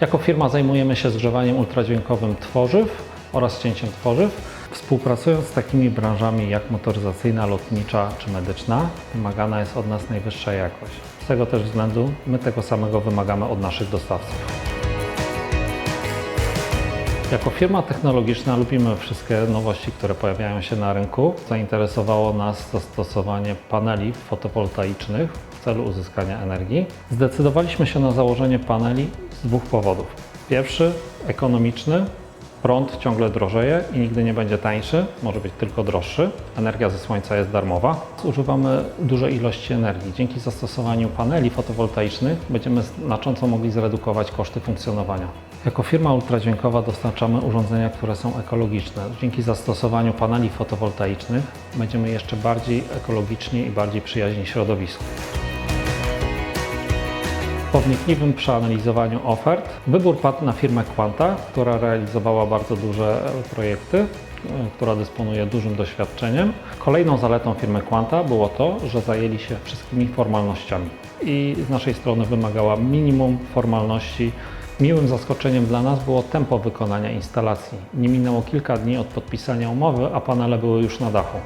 Jako firma zajmujemy się zgrzewaniem ultradźwiękowym tworzyw oraz cięciem tworzyw. Współpracując z takimi branżami jak motoryzacyjna, lotnicza czy medyczna, wymagana jest od nas najwyższa jakość. Z tego też względu my tego samego wymagamy od naszych dostawców. Jako firma technologiczna lubimy wszystkie nowości, które pojawiają się na rynku. Zainteresowało nas zastosowanie paneli fotowoltaicznych w celu uzyskania energii. Zdecydowaliśmy się na założenie paneli z dwóch powodów. Pierwszy, ekonomiczny. Prąd ciągle drożeje i nigdy nie będzie tańszy, może być tylko droższy. Energia ze słońca jest darmowa. Używamy dużej ilości energii. Dzięki zastosowaniu paneli fotowoltaicznych będziemy znacząco mogli zredukować koszty funkcjonowania. Jako firma ultradźwiękowa dostarczamy urządzenia, które są ekologiczne. Dzięki zastosowaniu paneli fotowoltaicznych będziemy jeszcze bardziej ekologiczni i bardziej przyjaźni środowisku. Po wnikliwym przeanalizowaniu ofert wybór padł na firmę Quanta, która realizowała bardzo duże e, projekty, e, która dysponuje dużym doświadczeniem. Kolejną zaletą firmy Quanta było to, że zajęli się wszystkimi formalnościami i z naszej strony wymagała minimum formalności. Miłym zaskoczeniem dla nas było tempo wykonania instalacji. Nie minęło kilka dni od podpisania umowy, a panele były już na dachu.